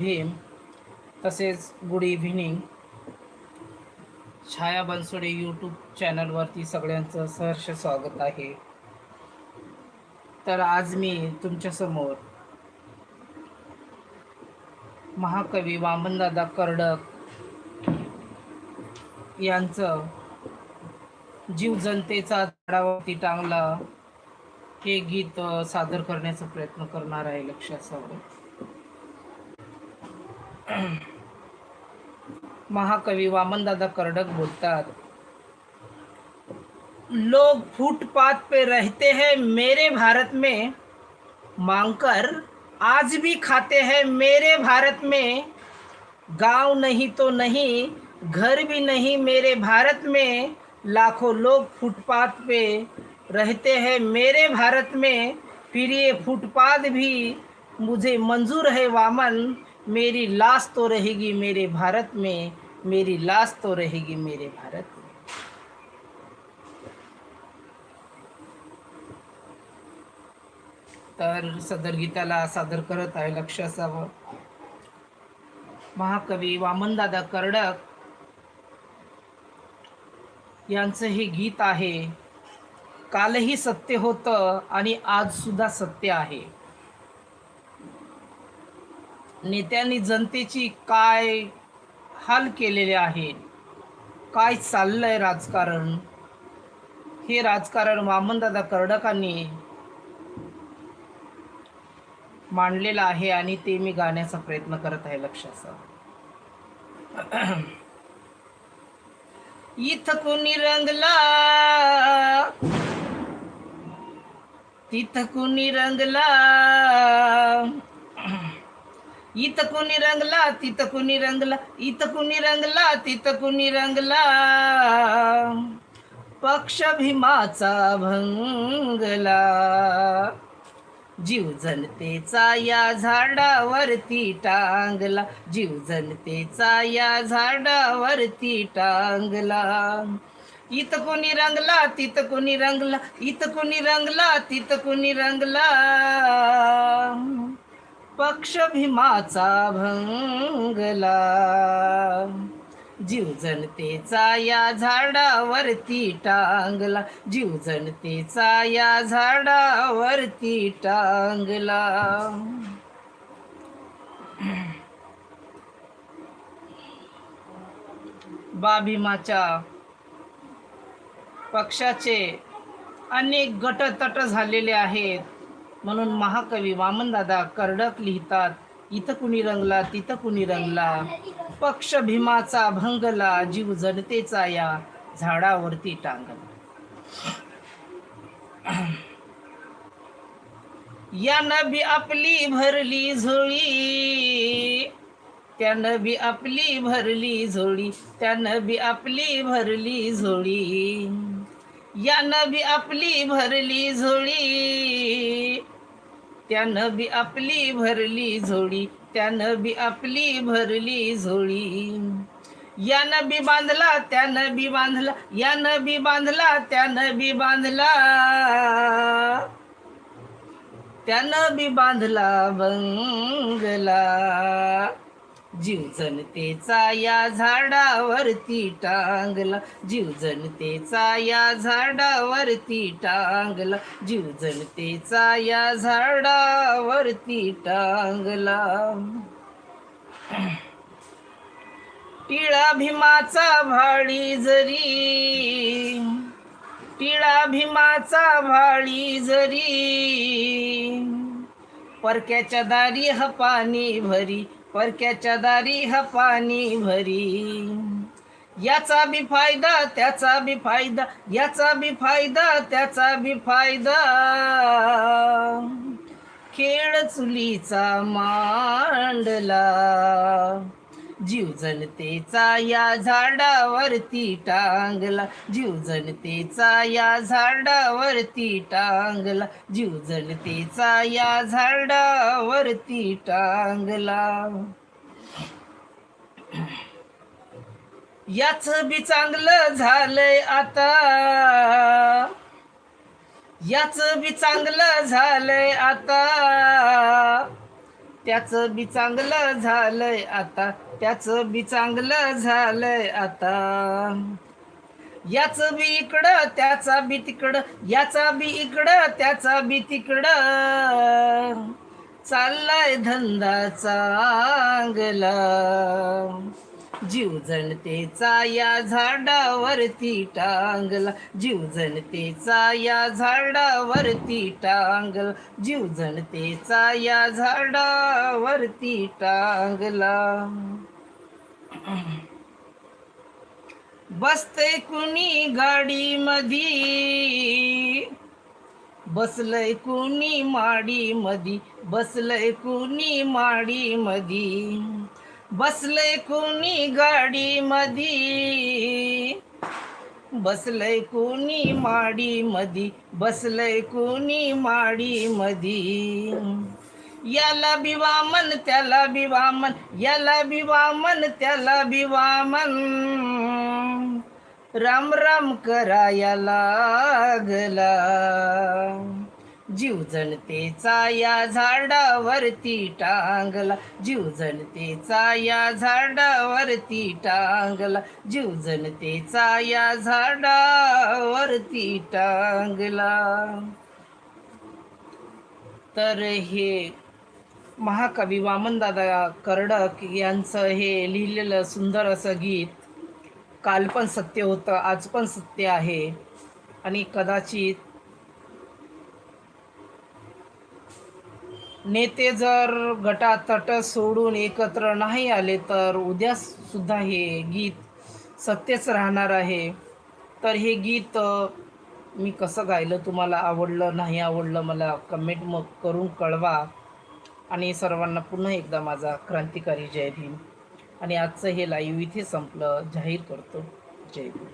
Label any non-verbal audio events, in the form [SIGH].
भीम तसेच good evening. Chhaya Bansode YouTube चॅनलवरती सगळ्यांचं सहर्ष स्वागत आहे. तर आज मी तुमच्यासमोर महाकवी वामनदादा कर्डक यांचं जीव जनतेचा झाडावरती टांगला हे गीत सादर करण्याचा प्रयत्न करणार आहे लक्षात असावं [CLEARS THROAT] महाकवी वामनदादा कर्डक बोलतात, लोग फुटपाथ पे रहते हैं, मेरे भारत में मांगकर आज भी खाते हैं, मेरे भारत में गाँव नहीं तो नहीं, घर भी नहीं, मेरे भारत में लाखों लोग फुटपाथ पे रहते हैं, मेरे भारत में फिर ये फुटपाथ भी मुझे मंजूर है, वामन। मेरी लाश तो रहेगी मेरे भारत में मेरी लाश तो रहेगी मेरे भारत में। तर सदर गीताला सादर करत आहे लक्ष असावं महाकवी वामनदादा कर्डक यांचं हे गीत आहे कालही सत्य होतं आणि आज सुद्धा सत्य आहे. नेत्यांनी जनतेची काय हाल केलेले आहे? काय चाललंय राजकारण? हे राजकारण वामनदादा कर्डकांनी मांडलेलं आहे आणि ते मी गाण्याचा प्रयत्न करत आहे लक्षाचा [CLEARS THROAT] इथ कुणी रंगला? तिथ कुणी रंगला? इथं कुणी रंगला तिथं कुणी रंगला इथं कुणी रंगला तिथं कुणी रंगला. पक्ष भीमाचा भंगला. जीव जनतेचा या झाडावरती टांगला. जीव जनतेचा या झाडावरती टांगला. इथं कोणी रंगला तिथं कोणी रंगला इथं कोणी रंगला तिथं कोणी रंगला. पक्ष भीमाचा भंगला. जीव जनतेचा या झाडावरती टांगला. जीव जनतेचा या झाडावरती टांगला. बा भीमाच्या पक्षाचे अनेक गटतट झालेले आहेत. म्हणून महाकवी वामनदादा कर्डक लिहितात इथं कुणी रंगला तिथं कुणी रंगला. पक्ष भीमाचा भंगला जीव जनतेचा या झाडावरती टांगला. यानं बी आपली भरली झोळी त्यानं बी आपली भरली झोळी त्यानं बी आपली भरली झोळी. यानं बी आपली भरली झोळी. त्यानं बी आपली भरली झोळी. त्यानं बी आपली भरली झोळी. यानं बी बांधला त्यानं बी बांधला. यानं बी बांधला त्यानं बी बांधला. त्यानं बी बांधला बंगला. जीव जनतेचा या झाडावरती टांगला. जीव जनतेचा या झाडावरती टांगला. जीव जनतेचा या झाडावरती टांगला. टिळा भीमाचा भाळी जरी टिळा भीमाचा भाळी जरी परक्याच्या दारी हपानी भरी परक्याच्या दारी ह पाणी भरी. याचा बी फायदा त्याचा बी फायदा याचा बी फायदा त्याचा बी फायदा. खेळ चुलीचा मांडला. जीव जनतेचा या झाडावरती टांगला. जीव जनतेचा या झाडावरती टांगला. जीव जनतेचा या झाडावरती टांगला. याच बी चांगलं झालंय आता. याच बी चांगलं झालंय आता. त्याचं बी चांगलं झालंय आता त्याचं बी चांगलं झालंय आता. याच बी इकडं त्याचा बी तिकडं याचा बी इकडं त्याचा बी तिकडं. चाललाय धंदा चांगला. जीव जनतेचा या झाडावरती टांगला. जीव जनतेचा या झाडावरती टांगला. जीव जनतेचा या झाडावरती टांगला. बसते कुणी गाडी मधी बसलय कुणी माडी मधी बसलय कुणी माडी मधी बसलय कुणी गाडी मधी बसलय कुणी माडी मधी बसलय कुणी माडी मधी याला बिवामन त्याला बिवामन याला बिवामन त्याला बिवामन राम राम करायला लागला. जीव जनतेचा या झाडावरती टांगला. जीव जनतेचा या झाडावरती टांगला. जीव जनतेचा या झाडावरती टांगला. तर हे महाकवी वामनदादा कर्डक यांचं हे लिहिलेलं सुंदर असं गीत काल पण सत्य होतं आज पण सत्य आहे आणि कदाचित नेते जर गटातट सोडून एकत्र नाही आले तर उद्यासुद्धा हे गीत सत्यच राहणार आहे. तर हे गीत मी कसं गायलं तुम्हाला आवडलं नाही आवडलं मला कमेंट मग करून कळवा. आणि सर्वांना पुन्हा एकदा माझा क्रांतिकारी जय भीम. आणि आजचं हे लाईव्ह इथे संपलं. जाहीर करतो. जय भीम.